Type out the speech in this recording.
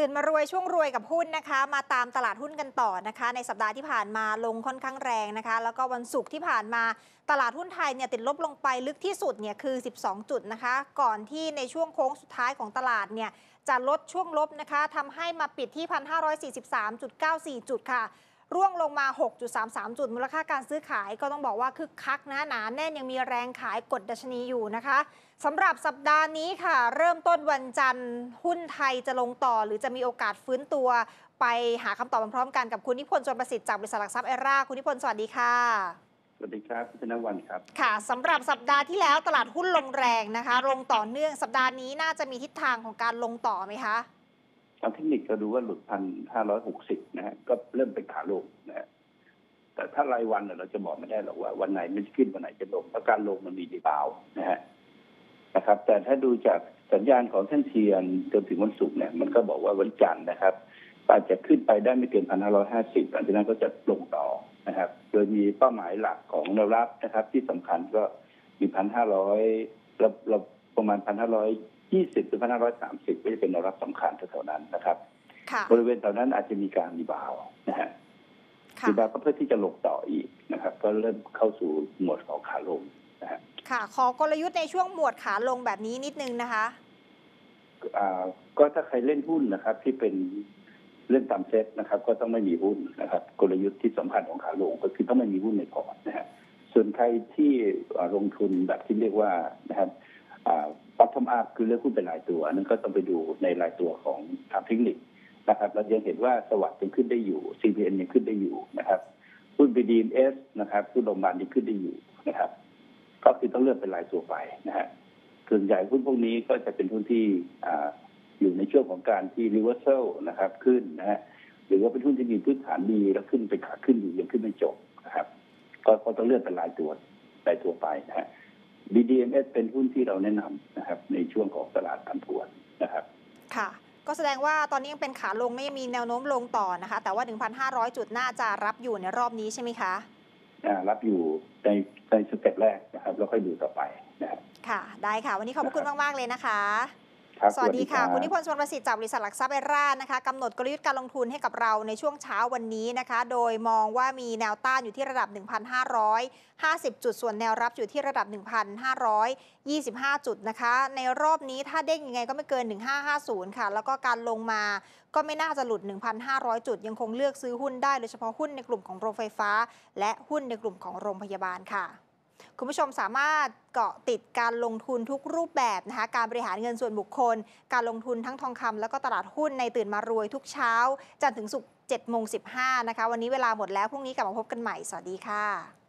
ตื่นมารวยช่วงรวยกับหุ้นนะคะ มาตามตลาดหุ้นกันต่อนะคะ ในสัปดาห์ที่ผ่านมาลงค่อนข้างแรงนะคะ แล้วก็วันศุกร์ที่ผ่านมาตลาดหุ้นไทยเนี่ยติดลบลงไปลึกที่สุดเนี่ยคือ 12 จุดนะคะ ก่อนที่ในช่วงโค้งสุดท้ายของตลาดเนี่ยจะลดช่วงลบนะคะทำให้มาปิดที่ 1,543.94 จุดค่ะ ร่วงลงมา 6.33 จุด มูลค่าการซื้อขายก็ต้องบอกว่าคึกคักนะหนาแน่นยังมีแรงขายกดดัชนีอยู่นะคะสำหรับสัปดาห์นี้ค่ะ เริ่มต้นวันจันทร์ หุ้นไทยจะลงต่อ หรือจะมีโอกาสฟื้นตัว ไปหาคำตอบพร้อมๆกันกับคุณนิพนธ์ชวนประสิทธิ์จากบริษัทหลักทรัพย์เอร่าคุณนิพนธ์สวัสดีค่ะสวัสดีครับคุณธนวันครับ ค่ะสำหรับสัปดาห์ที่แล้วตลาดหุ้นลงแรงนะคะ ลงต่อเนื่องสัปดาห์นี้น่าจะมีทิศทางของการลงต่อไหมคะ ทางเทคนิคเราดูว่าหลุดพันห้าร้อยหกสิบนะฮะก็เริ่มเป็นขาลงนะฮะแต่ถ้ารายวันเนี่ยเราจะบอกไม่ได้หรอกว่าวันไหนมันจะขึ้นวันไหนจะลงเพราะการลงมันมีดีบาวนะฮะนะครับ แต่ถ้าดูจากสัญญาณของท่านเทียนจนถึงวันศุกร์เนี่ยมันก็บอกว่าวันจันทร์นะครับอาจจะขึ้นไปได้ไม่เกินพันห้าร้อยห้าสิบหลังจากนั้นก็จะลงต่อนะครับ โดยมีเป้าหมายหลักของแนวรับนะครับ ที่สำคัญก็มีพันห้าร้อยเราเราประมาณพันห้าร้อย ยี่สิบถึงพันห้าร้อยสามสิบก็จะเป็นแนวรับสำคัญแถวๆนั้นนะครับค่ะบริเวณแถวนั้นอาจจะมีการรีบาวด์นะฮะค่ะรีบาวด์ก็เพื่อที่จะลงต่ออีกนะครับ ก็เริ่มเข้าสู่โหมดของขาลงนะฮะค่ะ ขอกลยุทธ์ในช่วงหมวดขาลงแบบนี้นิดนึงนะคะอ่าก็ถ้าใครเล่นหุ้นนะครับ ที่เป็นเล่นตามเซ็ตนะครับ ก็ต้องไม่มีหุ้นนะครับ กลยุทธ์ที่สำคัญของขาลงก็คือต้องไม่มีหุ้นในพอร์ตนะฮะส่วนใครที่อ่าลงทุนแบบที่เรียกว่านะครับ ปัตทอมอัพคือเลือกหุ้นเป็นรายตัวนั้นก็ต้องไปดูในรายตัวของทางเทคนิคนะครับเรายังเห็นว่าสวัสดิ์ยังขึ้นได้อยู่ CPN ยังขึ้นได้อยู่นะครับหุ้น BDMs นะครับหุ้นโรงพยาบาลยังขึ้นได้อยู่นะครับ ก็คือต้องเลือกเป็นรายตัวไปนะฮะส่วนใหญ่หุ้นพวกนี้ก็จะเป็นหุ้นที่อ่าอยู่ในช่วงของการที่ reversal นะครับขึ้นนะฮะหรือว่าเป็นหุ้นที่มีพื้นฐานดีแล้วขึ้นไปขาขึ้นอยู่ยังขึ้นไม่จบนะครับ ก็ต้องเลือกเป็นรายตัวรายตัวไปนะฮะ BDMs เป็นหุ้นที่เราแนะนำนะครับ ในช่วงของตลาดผันผวนนะครับ ค่ะ ก็แสดงว่าตอนนี้ยังเป็นขาลงไม่มีแนวโน้มลงต่อนะคะ แต่ว่า 1,500 จุดน่าจะรับอยู่ในรอบนี้ใช่ไหมคะอ่ารับอยู่ในในสเต็ปแรกนะครับ แล้วค่อยดูต่อไปนะครับค่ะ ได้ค่ะ วันนี้ขอบพระคุณมาก ๆ เลยนะคะ ครับสวัสดีค่ะรับคุณนิพนธ์ชวนประสิทธิ์จากบริษัทหลักทรัพย์เอร่านะคะกำหนดกลยุทธ์การลงทุนให้กับเราในช่วงเช้าวันนี้นะคะ โดยมองว่ามีแนวต้านอยู่ที่ระดับ 1,550 จุด ส่วนแนวรับอยู่ที่ระดับ 1,525 จุดนะคะ ในรอบนี้ถ้าเด้งยังไงก็ไม่เกิน 1550 ค่ะ แล้วก็การลงมาก็ไม่น่าจะหลุด 1,500 จุด ยังคงเลือกซื้อหุ้นได้โดยเฉพาะหุ้นในกลุ่มของโรงไฟฟ้า และหุ้นในกลุ่มของโรงพยาบาลค่ะ คุณผู้ชมสามารถเกาะติดการลงทุนทุกรูปแบบนะคะการบริหารเงินส่วนบุคคล การลงทุนทั้งทองคำแล้วก็ตลาดหุ้นในตื่นมารวยทุกเช้า จันทร์ถึงศุกร์7โมง15นะคะวันนี้เวลาหมดแล้วพรุ่งนี้กลับมาพบกันใหม่สวัสดีค่ะ